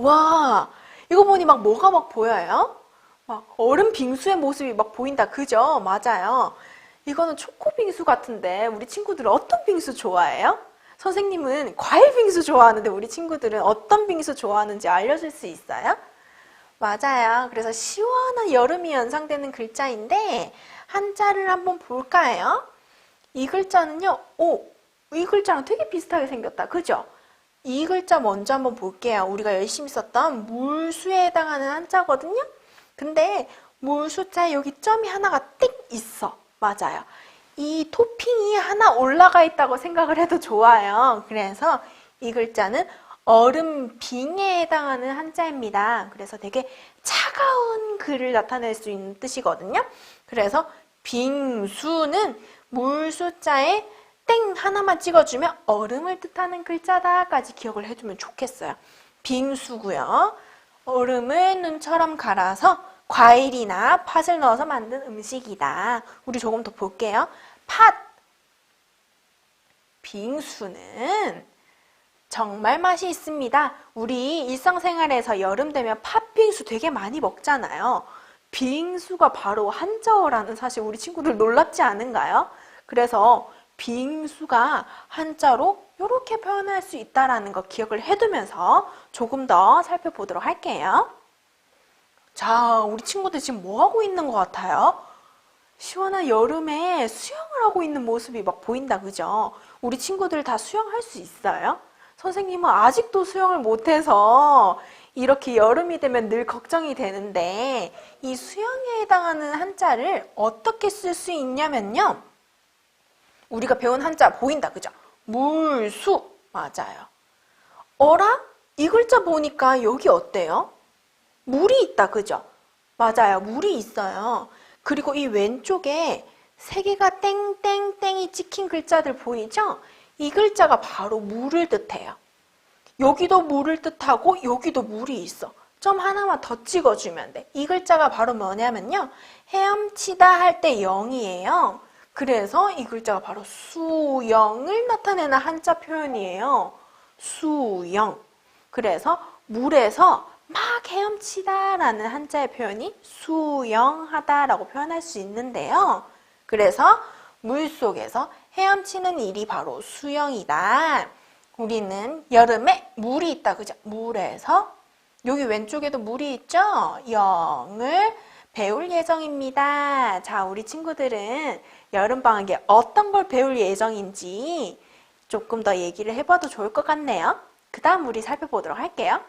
와, 이거 보니 막 뭐가 막 보여요? 막 얼음 빙수의 모습이 막 보인다. 그죠? 맞아요. 이거는 초코 빙수 같은데 우리 친구들은 어떤 빙수 좋아해요? 선생님은 과일 빙수 좋아하는데 우리 친구들은 어떤 빙수 좋아하는지 알려줄 수 있어요? 맞아요. 그래서 시원한 여름이 연상되는 글자인데 한자를 한번 볼까요? 이 글자는요. 오, 이 글자랑 되게 비슷하게 생겼다. 그죠? 이 글자 먼저 한번 볼게요. 우리가 열심히 썼던 물수에 해당하는 한자거든요. 근데 물수자에 여기 점이 하나가 띡 있어. 맞아요. 이 토핑이 하나 올라가 있다고 생각을 해도 좋아요. 그래서 이 글자는 얼음 빙에 해당하는 한자입니다. 그래서 되게 차가운 글을 나타낼 수 있는 뜻이거든요. 그래서 빙수는 물수자에 땡 하나만 찍어주면 얼음을 뜻하는 글자다까지 기억을 해두면 좋겠어요. 빙수고요. 얼음을 눈처럼 갈아서 과일이나 팥을 넣어서 만든 음식이다. 우리 조금 더 볼게요. 팥, 빙수는 정말 맛이 있습니다. 우리 일상생활에서 여름 되면 팥빙수 되게 많이 먹잖아요. 빙수가 바로 한자어라는 사실 우리 친구들 놀랍지 않은가요? 그래서 빙수가 한자로 이렇게 표현할 수 있다라는 거 기억을 해두면서 조금 더 살펴보도록 할게요. 자, 우리 친구들 지금 뭐 하고 있는 것 같아요? 시원한 여름에 수영을 하고 있는 모습이 막 보인다, 그죠? 우리 친구들 다 수영할 수 있어요? 선생님은 아직도 수영을 못해서 이렇게 여름이 되면 늘 걱정이 되는데 이 수영에 해당하는 한자를 어떻게 쓸 수 있냐면요. 우리가 배운 한자 보인다, 그죠? 물수. 맞아요. 어라? 이 글자 보니까 여기 어때요? 물이 있다, 그죠? 맞아요. 물이 있어요. 그리고 이 왼쪽에 세 개가 땡땡땡이 찍힌 글자들 보이죠? 이 글자가 바로 물을 뜻해요. 여기도 물을 뜻하고 여기도 물이 있어. 점 하나만 더 찍어주면 돼. 이 글자가 바로 뭐냐면요. 헤엄치다 할때 영이에요. 그래서 이 글자가 바로 수영을 나타내는 한자 표현이에요. 수영. 그래서 물에서 막 헤엄치다 라는 한자의 표현이 수영하다 라고 표현할 수 있는데요. 그래서 물 속에서 헤엄치는 일이 바로 수영이다. 우리는 여름에 물이 있다. 그죠? 물에서 여기 왼쪽에도 물이 있죠? 영을 배울 예정입니다. 자, 우리 친구들은 여름방학에 어떤 걸 배울 예정인지 조금 더 얘기를 해봐도 좋을 것 같네요. 그 다음 우리 살펴보도록 할게요.